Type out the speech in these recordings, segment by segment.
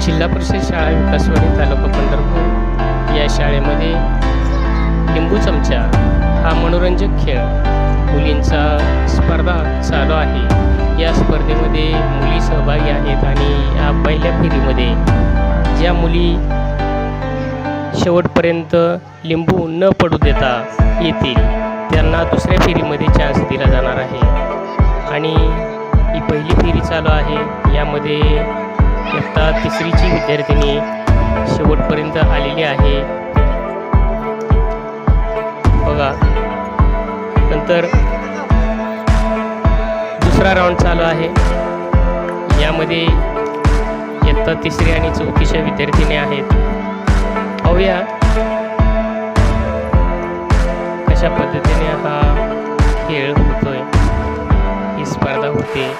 जिल्हा परिषद शाळा विकासवाडी तालुका पंढरपूर. या शाळेमध्ये लिंबू चमचा हा मनोरंजक खेळ मुलींचा स्पर्धा चालू आहे. या स्पर्धेमध्ये मुली सहभागी आहेत आणि या पहिल्या फेरीमध्ये ज्या मुली शेवटपर्यंत लिंबू न पडू देता येतील त्यांना दुसऱ्या फेरीमध्ये चान्स दिला जाणार आहे. आणि ही पहिली फेरी चालू आहे. यामध्ये इयत्ता तिसरीची विद्यार्थिनी शेवटपर्यंत आलेली आहे. बघा नंतर दुसरा राऊंड चालू आहे. यामध्ये इयत्ता तिसरी आणि चौथीच्या विद्यार्थिनी आहेत. पाहूया कशा पद्धतीने हा खेळ होतोय. ही स्पर्धा होते.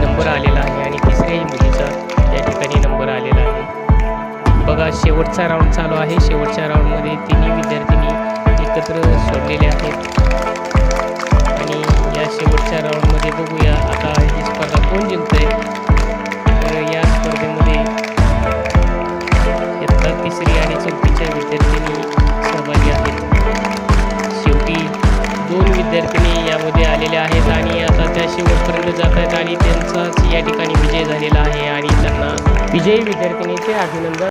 नंबर आलेला आहे आणि तिसऱ्याही मुलीचा या ठिकाणी नंबर आलेला आहे. बघा शेवटचा राऊंड चालू आहे. शेवटच्या राऊंडमध्ये तिन्ही विद्यार्थिनी एकत्र सोडलेले आहेत. आणि या शेवटच्या राऊंडमध्ये बघूया आता ही स्पर्धा कोण जिंकतंय. तर या स्पर्धेमध्ये इयत्ता तिसरी आणि चौथीच्या विद्यार्थिनी आहेत आणि त्यांचाच या ठिकाणी विजय झालेला आहे आणि त्यांना विजयी विद्यार्थिनीचे अभिनंदन.